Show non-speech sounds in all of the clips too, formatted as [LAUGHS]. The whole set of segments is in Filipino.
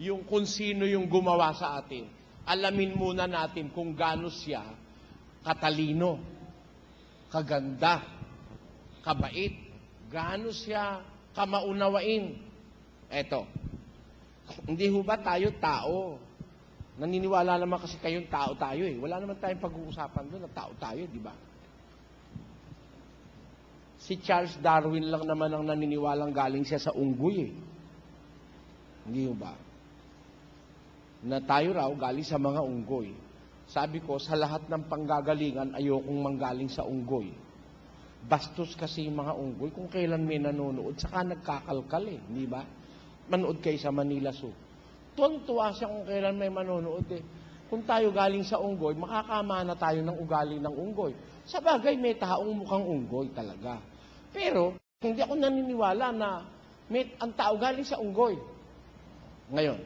yung kung sino yung gumawa sa atin. Alamin muna natin kung gaano siya katalino, kaganda, kabait, gaano siya kamaunawain. Eto, hindi ho ba tayo tao? Naniniwala naman kasi kayong tao tayo eh. Wala naman tayong pag-uusapan doon na tao tayo, di ba? Si Charles Darwin lang naman ang naniniwalang galing siya sa unggoy eh. Hindi ba? Na tayo raw galing sa mga unggoy. Sabi ko, sa lahat ng panggagalingan, ayokong manggaling sa unggoy. Bastos kasi yung mga unggoy kung kailan may nanonood, saka nagkakalkal eh, di ba? Manood kayo sa Manila Zoo. Tuwan-tuwa siya kung kailan may manonood eh. Kung tayo galing sa unggoy, makakama na tayo ng ugali ng unggoy. Sa bagay, may taong mukhang unggoy talaga. Pero, hindi ako naniniwala na may, ang tao galing sa unggoy. Ngayon,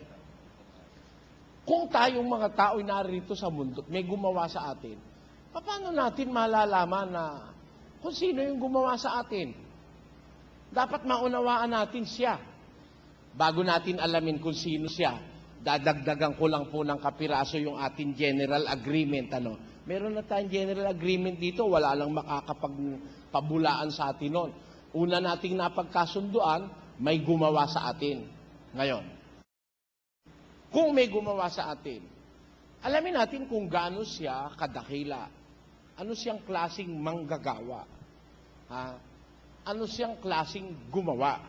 kung tayong mga tao narito sa mundo, may gumawa sa atin, paano natin malalaman na kung sino yung gumawa sa atin? Dapat maunawaan natin siya. Bago natin alamin kung sino siya, dadagdagan ko lang po ng kapiraso yung ating general agreement. Ano? Meron na tayong general agreement dito, wala lang makakapagpabulaan sa atin nun. Una nating napagkasunduan, may gumawa sa atin. Ngayon, kung may gumawa sa atin, alamin natin kung gaano siya kadakila. Ano siyang klasing manggagawa? Ha? Ano siyang klasing gumawa?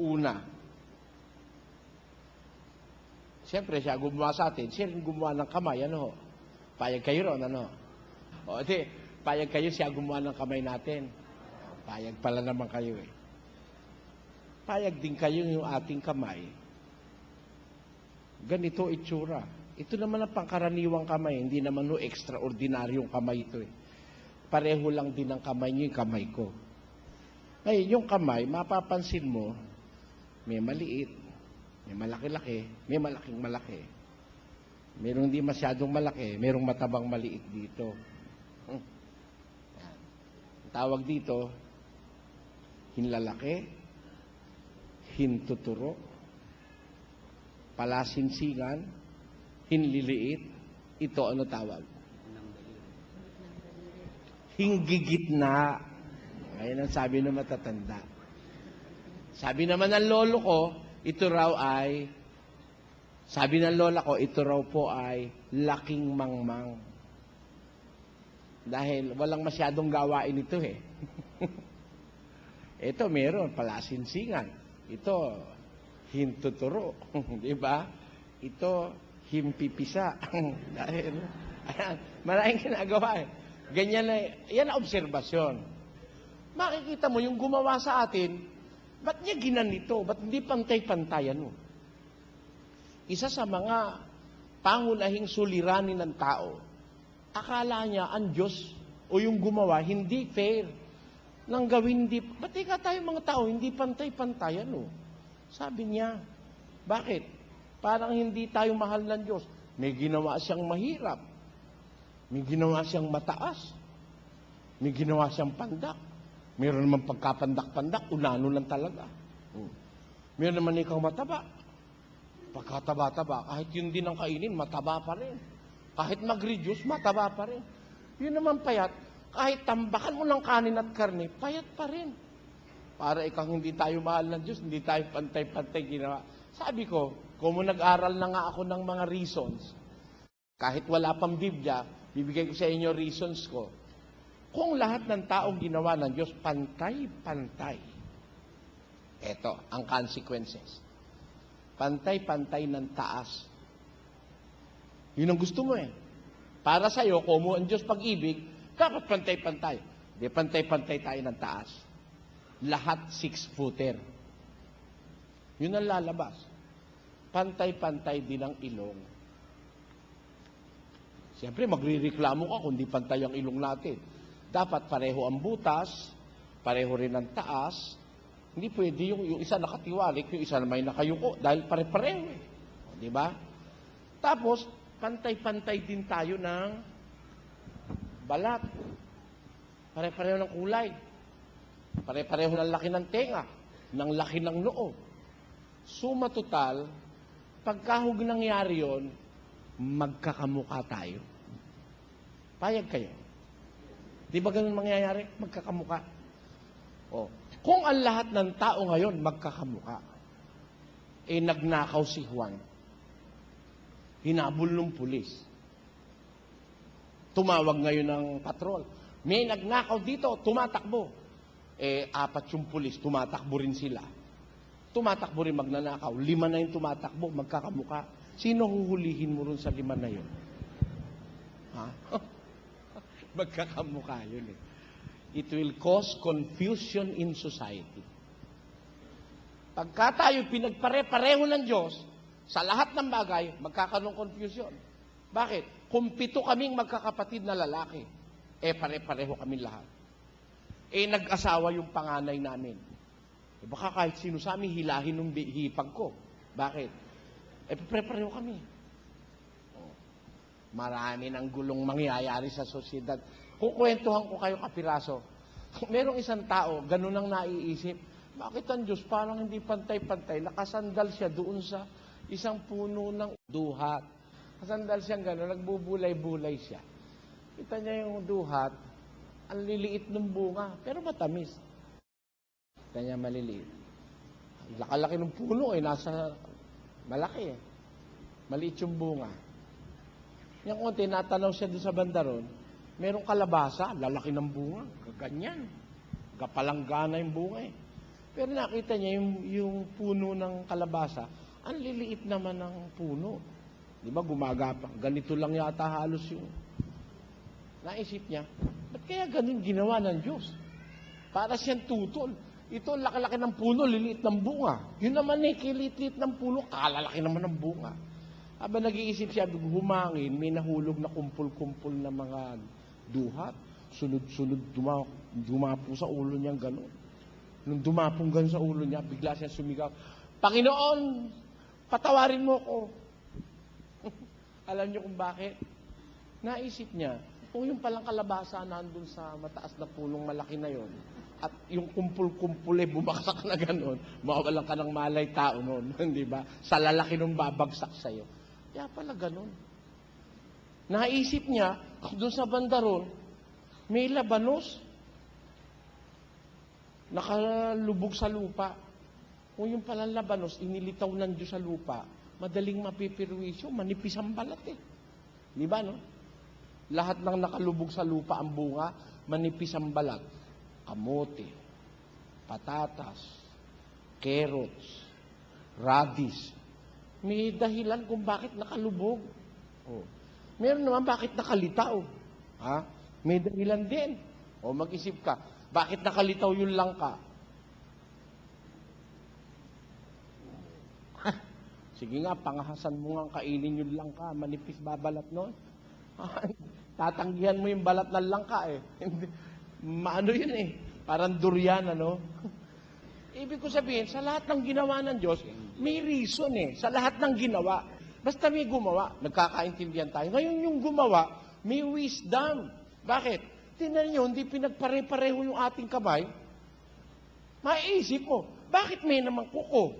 Una, Siyempre, siya gumawa sa atin. Siya rin gumawa ng kamay, ano? Payag kayo ron, ano? O, di, payag kayo, siya gumawa ng kamay natin. Payag pala naman kayo, eh. Payag din kayo yung ating kamay. Ganito itsura. Ito naman ang pangkaraniwang kamay, hindi naman no extraordinaryong kamay ito, eh. Pareho lang din ang kamay niyo, yung kamay ko. Ngayon, yung kamay, mapapansin mo, may maliit, may malaki-laki, may malaking malaki. Merong hindi masyadong malaki, merong matabang maliit dito. Hmm. Tawag dito, hinlalaki, hintuturo, palasinsingan, hinliliit, ito ano tawag? Hinggigitna. Ngayon ang sabi ng matatanda. Sabi naman ng lolo ko, ito raw ay, sabi ng lola ko, ito raw po ay laking mangmang. Dahil walang masyadong gawain ito eh. [LAUGHS] ito meron, palasinsingan. Ito, hintuturo. [LAUGHS] Di ba? Ito, himpipisa. [LAUGHS] Dahil, ayan, maraming ginagawa eh. Ganyan na, yan ang obserbasyon. Makikita mo, yung gumawa sa atin, Ba't niya ginanito? Ba't hindi pantay-pantayan mo? Isa sa mga pangunahing suliranin ng tao, akala niya ang Diyos o yung gumawa hindi fair. Nang gawin hindi, ba't ka tayo mga tao hindi pantay-pantayan no? Sabi niya, bakit? Parang hindi tayo mahal ng Diyos. May ginawa siyang mahirap. May ginawa siyang mataas. May ginawa siyang pandak. Meron naman pagkapandak-pandak, unano lang talaga. Hmm. Meron naman ikaw mataba. Pagkataba-taba, kahit yun din ang kainin, mataba pa rin. Kahit mag-reduce, mataba pa rin. Yun naman payat, kahit tambakan mo ng kanin at karne, payat pa rin. Para ikaw hindi tayo mahal ng Diyos, hindi tayo pantay-pantay ginawa. Sabi ko, kung nag-aral na nga ako ng mga reasons, kahit wala pang Biblia, bibigay ko sa inyo reasons ko. Kung lahat ng taong ginawa ng Diyos, pantay-pantay. Ito, ang consequences. Pantay-pantay ng taas. Yun ang gusto mo eh. Para sa'yo, kung mo ang Diyos pag-ibig, dapat pantay-pantay. Di pantay-pantay tayo ng taas. Lahat six-footer. Yun ang lalabas. Pantay-pantay din ang ilong. Siyempre, magrireklamo ka kung di pantay ang ilong natin. Dapat pareho ang butas, pareho rin ang taas. Hindi pwede yung, yung isa nakatiwalik, yung isa may nakayuko, dahil pare-pareho eh. Di ba? Tapos, pantay-pantay din tayo ng balat. Pare-pareho ng kulay. Pare-pareho ng laki ng tenga, ng laki ng noo. Suma total, Pagkahug nangyari yon, magkakamuka tayo. Payag kayo. Di ba ganun mangyayari? Magkakamuka. O, kung ang lahat ng tao ngayon magkakamuka, eh nagnakaw si Juan, hinabol ng pulis, tumawag ngayon ng patrol, may nagnakaw dito, tumatakbo. Eh, apat yung pulis, tumatakbo rin sila. Tumatakbo rin magnanakaw. Lima na yung tumatakbo, magkakamuka. Sino huhulihin mo rin sa lima na yun? Ha? [LAUGHS] magkakamuka yun eh. It will cause confusion in society. Pagka tayo pinagpare-pareho ng Diyos, sa lahat ng bagay, magkakaroon confusion. Bakit? Kung pito kaming magkakapatid na lalaki, eh pare-pareho kami lahat. Eh nag-asawa yung panganay namin. Eh, baka kahit sino sa amin hilahin ng hipag ko. Bakit? Eh pare-pareho kami. Oh. Marami ng gulong mangyayari sa sosyedad. Kukwentuhan ko kayo kapiraso. [LAUGHS] Merong isang tao, ganun ang naiisip. Bakit ang Diyos parang hindi pantay-pantay? Nakasandal siya doon sa isang puno ng duhat. Nakasandal siya gano'n, nagbubulay-bulay siya. Kita niya yung duhat, ang liliit ng bunga, pero matamis. Kita niya maliliit. Ang Laki-laki ng puno eh, nasa malaki eh. Maliit yung bunga. Yung konti, natanaw siya doon sa bandaron, merong kalabasa, lalaki ng bunga, ganyan. Kapalanggana yung bunga eh. Pero nakita niya yung, yung puno ng kalabasa, ang liliit naman ng puno. Di ba gumagapang? Ganito lang yata halos yung naisip niya. Ba't kaya ganun ginawa ng Diyos? Para siyang tutol. Ito, laki-laki ng puno, liliit ng bunga. Yun naman eh, kiliit-liit ng puno, kalalaki naman ng bunga. Habang nag-iisip siya, humangin, may nahulog na kumpul-kumpul na mga duhat. Sunod-sunod, duma, dumapo sa ulo niya gano'n. Nung dumapong gano'n sa ulo niya, bigla siya sumigaw, Panginoon, patawarin mo ko. [LAUGHS] Alam niyo kung bakit? Naisip niya, kung yung palang kalabasa nandun sa mataas na punong malaki na yon, at yung kumpul-kumpul eh bumaksak na gano'n, mawawalan ka ng malay tao noon, [LAUGHS] di ba? Sa lalaki nung babagsak sa'yo. Kaya pala gano'n. Naisip niya, doon sa bandaron, may labanos. Nakalubog sa lupa. Kung yung palang labanos, inilitaw ng Diyos sa lupa, madaling mapipirwisyo, manipis ang balat eh. Di ba, no? Lahat ng nakalubog sa lupa ang bunga, manipis ang balat. Kamote, patatas, carrots, radish. May dahilan kung bakit nakalubog. Oh. Meron naman bakit nakalitaw. Ha? May dahilan din. O mag-isip ka, bakit nakalitaw yung langka? Sige nga, pangahasan mo nga kainin yung langka, manipis babalat nun. [LAUGHS] Tatanggihan mo yung balat ng langka eh. [LAUGHS] Maano yun eh. Parang durian, ano? Ibig ko sabihin, sa lahat ng ginawa ng Diyos, may reason eh. Sa lahat ng ginawa. Basta may gumawa, nagkakaintindihan tayo. Ngayon yung gumawa, may wisdom. Bakit? Tingnan nyo, hindi pinagpare-pareho yung ating kamay. Maiisip mo, bakit may namang kuko?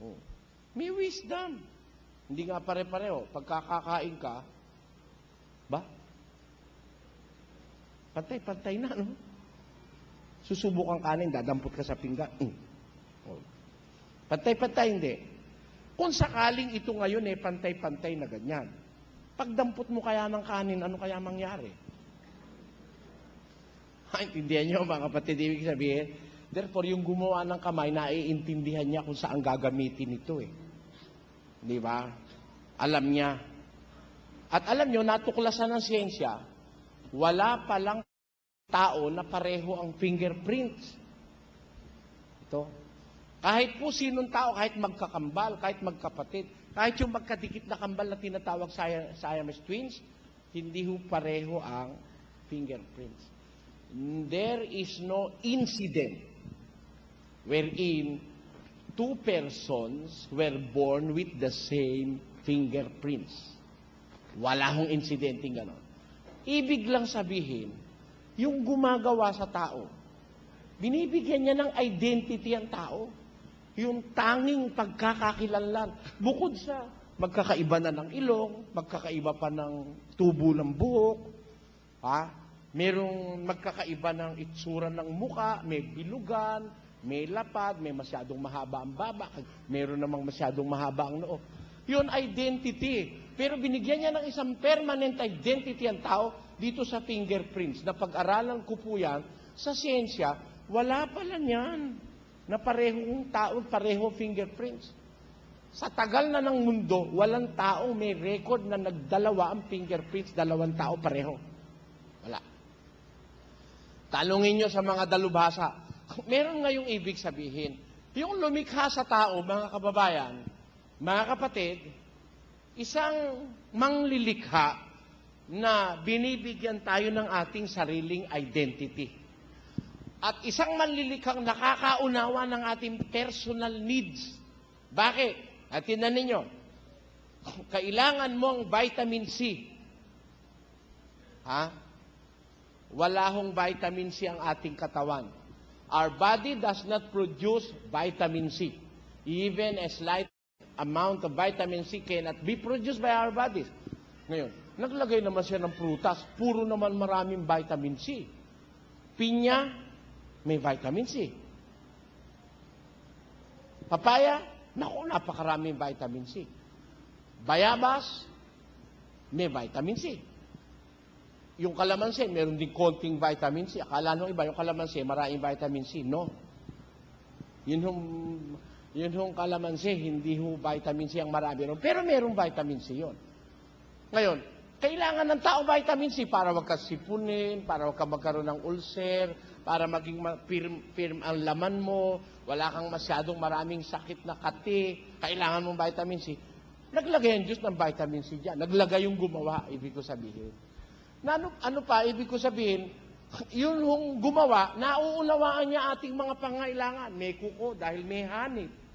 Oh. May wisdom. Hindi nga pare-pareho. Pagkakakain ka, ba? Pantay-pantay na, no? Susubok ang kanin, dadampot ka sa pinggan. Mm. Oh. Pantay-pantay, hindi. Kung sakaling ito ngayon eh, pantay-pantay na ganyan. Pagdampot mo kaya ng kanin, ano kaya mangyari? [LAUGHS] Ha, intindihan nyo mga kapatid, ibig sabihin, therefore yung gumawa ng kamay, naiintindihan niya kung saan gagamitin ito eh. Di ba? Alam niya. At alam nyo, natuklasan ng siyensya, wala palang tao na pareho ang fingerprints. Ito. Kahit po sinong tao, kahit magkakambal, kahit magkapatid, kahit yung magkadikit na kambal na tinatawag Siam- Siamese twins, hindi ho pareho ang fingerprints. There is no incident wherein two persons were born with the same fingerprints. Wala hong insidenteng ganon. Ibig lang sabihin, yung gumagawa sa tao, binibigyan niya ng identity ang tao. yung tanging pagkakakilanlan. Bukod sa magkakaiba na ng ilong, magkakaiba pa ng tubo ng buhok, ha? merong magkakaiba ng itsura ng muka, may bilugan, may lapad, may masyadong mahaba ang baba, meron namang masyadong mahaba ang noo. Yun identity. Pero binigyan niya ng isang permanent identity ang tao dito sa fingerprints. Na pag-aralan ko po yan, sa siyensya, wala pala niyan na parehong tao, pareho fingerprints. Sa tagal na ng mundo, walang taong may record na nagdalawa ang fingerprints, dalawang tao pareho. Wala. Talungin nyo sa mga dalubhasa. [LAUGHS] Meron ngayong ibig sabihin. Yung lumikha sa tao, mga kababayan, mga kapatid, isang manglilikha na binibigyan tayo ng ating sariling identity. At isang manlilikhang nakakaunawa ng ating personal needs. Bakit? At tinan ninyo, kailangan mong vitamin C. Ha? Wala hong vitamin C ang ating katawan. Our body does not produce vitamin C. Even a slight amount of vitamin C cannot be produced by our bodies. Ngayon, naglagay naman siya ng prutas, puro naman maraming vitamin C. Pinya, may vitamin C. Papaya, naku, napakaraming vitamin C. Bayabas, may vitamin C. Yung kalamansi, meron din konting vitamin C. Akala nung iba, yung kalamansi, maraming vitamin C. No. Yun yung, yun yung kalamansi, hindi ho vitamin C ang marami ron. Pero merong vitamin C yon. Ngayon, kailangan ng tao vitamin C para wag ka sipunin, para wag ka magkaroon ng ulcer, para maging ma- firm, firm ang laman mo, wala kang masyadong maraming sakit na kati, kailangan mong vitamin C. Naglagay ang Diyos ng vitamin C dyan. Naglagay yung gumawa, ibig ko sabihin. Na ano, ano pa, ibig ko sabihin, [LAUGHS] yun yung gumawa, nauunawaan niya ating mga pangailangan. May kuko dahil may hanip.